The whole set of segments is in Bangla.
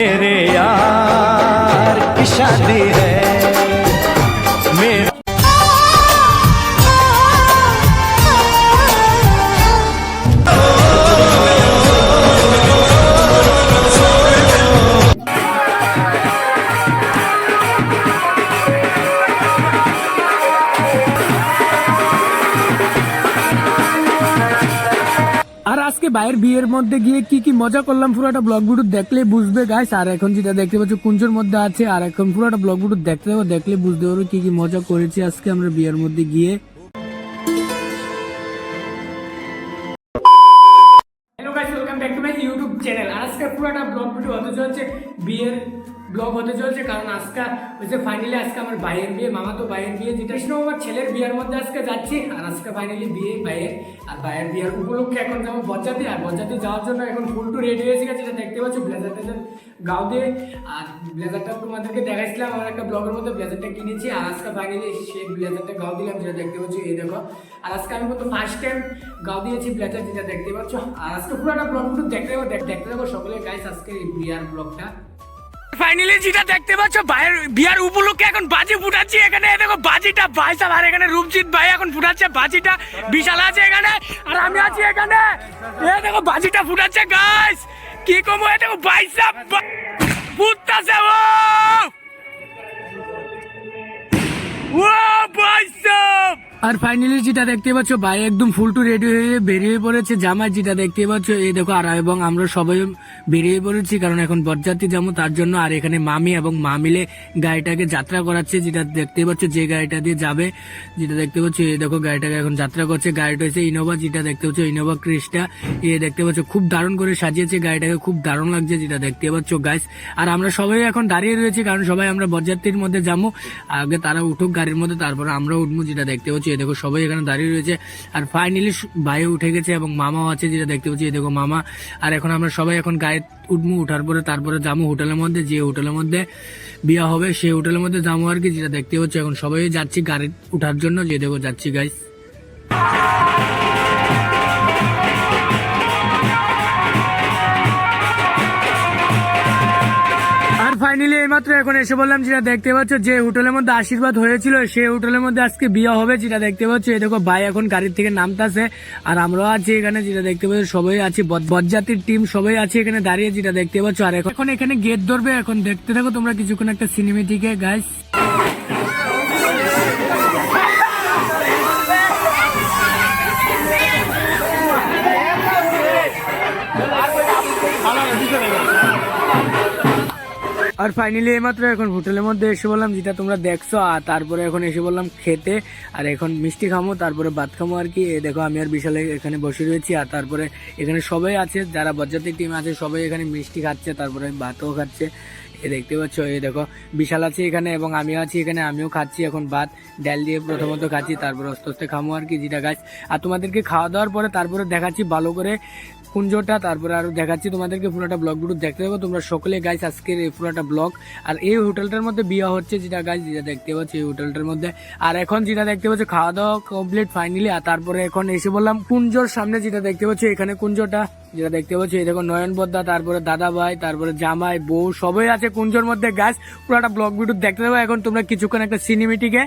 मेरे यार की शादी है। আজকে ভাইয়ের বিয়ের মধ্যে গিয়ে কি কি মজা করলাম, পুরোটা ব্লগ ভিডিও দেখলে বুঝবে গাইস আর এখন যেটা দেখতে পাচ্ছ, কুঞ্জোর মধ্যে আছে। আর এখন পুরোটা ব্লগ ভিডিও দেখতে হবে, দেখলে বুঝতে পারবে কি কি মজা করেছি আজকে আমরা বিয়ের মধ্যে গিয়ে। Hello guys welcome back to my YouTube channel আজকে পুরোটা ব্লগ ভিডিও হতে চলছে বিয়ের ব্লগ হতে চলছে, কারণ আজকে হচ্ছে ফাইনালি আজকে আমার ভাইয়ের বিয়ে, মামা তো ভাইয়ের বিয়ে যেটা কৃষ্ণ আমার ছেলের বিয়ের মধ্যে আজকে যাচ্ছি, আর আজকে ফাইনালি বিয়ে ভাইয়ের, আর ভাইয়ের বিয়ের উপলক্ষে এখন যেমন বজ্জাতি আর বজ্জাতি যাওয়ার জন্য এখন ফুল টু রেডি হয়েছে গেছে, যেটা দেখতে পাচ্ছ ব্লেজার টেজার গাও দিয়ে, আর ব্লেজারটা তোমাদেরকে দেখাইছিলাম, আমার একটা ব্লগের মধ্যে ব্লেজারটা কিনেছি, আর আজকে ফাইনালি সেই ব্লেজারটা গাও দিলাম, যেটা দেখতে পাচ্ছ, এই দেখো, আর আজকে আমি কিন্তু ফার্স্ট টাইম গাও দিয়েছি ব্লেজার যেটা দেখতে পাচ্ছ, আর আজকে পুরোটা ব্লগ কিন্তু দেখতে দেখতে দেবো সকলে গাইস আজকে এই বিয়ার ব্লগটা ফাইনালি যেটা দেখতে পাচ্ছ ভাইয়ের বিয়ার উপলক্ষে এখন বাজি ফুটাচ্ছি। এখানে দেখো বাজিটা ভাই সাহেব, আর এখানে রূপজিৎ ভাই এখন ফুটাচ্ছে। বাজিটা বিশাল আছে এখানে, আর আমি আছি এখানে। এই দেখো বাজিটা ফুটাচ্ছে গাইস কি কমো এই দেখো ভাই সাহেব ফুটতাছে, ও! ও ভাই সাহেব! আর ফাইনালি যেটা দেখতে পাচ্ছ, ভাই একদম ফুল টু রেডি হয়ে বেরিয়ে পড়েছে জামাই যেটা দেখতে পাচ্ছ, এই দেখো আর এবং আমরা সবাই বেরিয়ে পড়েছি, কারণ এখন বরযাত্রী যাব তার জন্য, আর এখানে মামি এবং মা মিলে গাড়িটাকে যাত্রা করাচ্ছে, যেটা দেখতে পাচ্ছ যে গাড়িটা দিয়ে যাবে, যেটা দেখতে পাচ্ছ, এই দেখো গাড়িটাকে এখন যাত্রা করছে, গাড়িটা হচ্ছে ইনোভা যেটা দেখতে পাচ্ছ ইনোভা ক্রিস্টা এ দেখতে পাচ্ছ, খুব দারুণ করে সাজিয়েছে গাড়িটাকে, খুব দারুণ লাগছে যেটা দেখতে পাচ্ছ গাইস আর আমরা সবাই এখন দাঁড়িয়ে রয়েছি, কারণ সবাই আমরা বরযাত্রীর মধ্যে যাব, আগে তারা উঠুক গাড়ির মধ্যে, তারপরে আমরা উঠবো, যেটা দেখতে পাচ্ছি এই দেখো সবাই এখানে দাঁড়িয়ে রয়েছে। আর ফাইনালি ভাই উঠে গেছে এবং মামাও আছে যেটা দেখতে পাচ্ছি। এ দেখো মামা। আর এখন আমরা সবাই এখন গায়ে উঠবো উঠার পরে তারপরে যাব হোটেলের মধ্যে। যে হোটেলের মধ্যে বিয়া হবে সেই হোটেলের মধ্যে যাব আর কি, যেটা দেখতে পাচ্ছি এখন সবাই যাচ্ছি গাড়ি উঠার জন্য। যে দেখো যাচ্ছি গাইস আর ফাইনালি এইমাত্র এখন এসে বললাম যেটা দেখতে পাচ্ছ, যে হোটেলের মধ্যে আশীর্বাদ হয়েছিল, সেই হোটেলের মধ্যে আজকে বিয়ে হবে যেটা দেখতে পাচ্ছ। এই দেখো, ভাই এখন গাড়ির থেকে নামতাছে, আর আমরাও আছি এখানে যেটা দেখতে পাচ্ছ, সবাই আছি বজ্জাতির টিম সবাই আছে এখানে দাঁড়িয়ে যেটা দেখতে পাচ্ছ। আর এখন এখন এখানে গেট ধরবে, এখন দেখতে থাকো তোমরা কিছুক্ষণ একটা সিনেমেটিকে গাইস আর ফাইনালি এইমাত্র এখন হোটেলের মধ্যে এসে বললাম যেটা তোমরা দেখছ? আর তারপরে এখন এসে বললাম, খেতে। আর এখন মিষ্টি খামো, তারপরে ভাত খামো আর কি। দেখো, আমি আর বিশালে এখানে বসে রয়েছি। আর তারপরে এখানে সবাই আছে, যারা বজ্জাতির টিম আছে, সবাই এখানে মিষ্টি খাচ্ছে, তারপরে ভাতও খাচ্ছে। এ দেখতে পাচ্ছ এই দেখো, বিশাল আছে এখানে এবং আমিও আছি এখানে, আমিও খাচ্ছি এখন ভাত। ডাল দিয়ে প্রথমত খাচ্ছি, তারপরে আস্তে আস্তে খামো আর কি যেটা গাছ। আর তোমাদেরকে খাওয়া দাওয়ার পরে তারপরে দেখাচ্ছি ভালো করে কুঞ্জটা, তারপরে আরও দেখাচ্ছি তোমাদেরকে পুরোটা ব্লগ। ভিডিও দেখতে পাবো তোমরা সকলে গাইস আজকের এই পুরোটা ব্লগ। আর এই হোটেলটার মধ্যে বিয়ে হচ্ছে যেটা গাইস যেটা দেখতে পাচ্ছি এই হোটেলটার মধ্যে। আর এখন যেটা দেখতে পাচ্ছি খাওয়া দাওয়া কমপ্লিট ফাইনালি আর তারপরে এখন এসে বললাম, কুঞ্জর সামনে যেটা দেখতে পাচ্ছি, এখানে কুঞ্জটা, যেটা দেখতে পাচ্ছি, এই দেখো নয়ন বদ্দা, তারপরে দাদা ভাই, তারপরে জামাই, বউ, সবাই আছে কুঞ্জর মধ্যে গাছ পুরোটা ব্লগ ভিডিও দেখতে পাবো এখন তোমরা কিছুক্ষণ একটা সিনেমেটিকে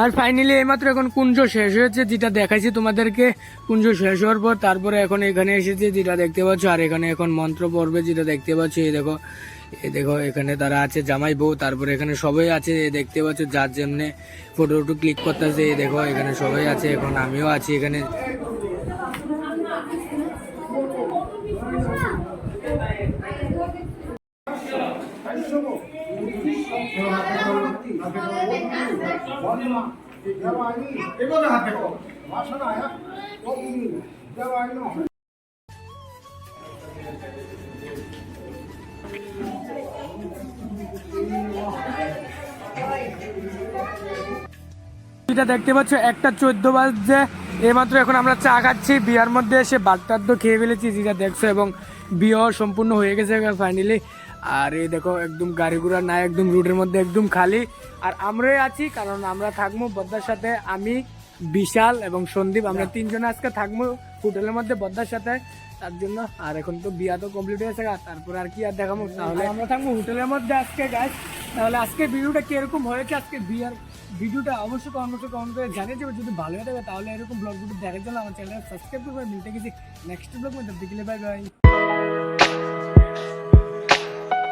আর ফাইনালি এইমাত্র এখন কুঞ্জ শেষ হয়েছে যেটা দেখাইছি তোমাদেরকে কুঞ্জ শেষ হওয়ার পর তারপরে এখন এখানে এসেছে যেটা দেখতে পাচ্ছ আর এখানে এখন মন্ত্র পড়বে যেটা দেখতে পাচ্ছ এই দেখো এই দেখো এখানে তারা আছে জামাই বউ তারপরে এখানে সবাই আছে দেখতে পাচ্ছ যার জন্য ফটো টটো ক্লিক করতেছে এই দেখো এখানে সবাই আছে এখন আমিও আছি এখানে দেখতে পাচ্ছ, একটা চোদ্দ বাজছে। এইমাত্র এখন আমরা চা খাচ্ছি। বিয়ার মধ্যে এসে বাটটার তো খেয়ে ফেলেছি, যেটা দেখছ, এবং বিয়ে সম্পূর্ণ হয়ে গেছে ফাইনালি আর এই দেখো একদম গাড়ি ঘোড়া নাই একদম রুটের মধ্যে একদম খালি। আর আমরাই আছি কারণ আমরা থাকব বদ্দার সাথে আমি বিশাল এবং সন্দীপ। আমরা তিনজনে আজকে থাকব হোটেলের মধ্যে বদ্দার সাথে। তার জন্য আর এখন তো বিয়া তো কমপ্লিট হয়েছে তারপরে আর কি আর দেখাবো? তাহলে আমরা থাকব হোটেলের মধ্যে আজকে গাছ তাহলে আজকে ভিডিওটা কীরকম হয়েছে? আজকে বিয়ার ভিডিওটা অবশ্যই কমেন্ট কমেন্ট করে জানিয়ে দেবে। যদি ভালো হয়ে থাকে তাহলে এরকম ব্লগ ভিডিও দেখার জন্য আমার চ্যানেল সাবস্ক্রাইব করবে মিলতে গেছি। নেক্সট ব্লগ মধ্যে দেখলে বাই বাই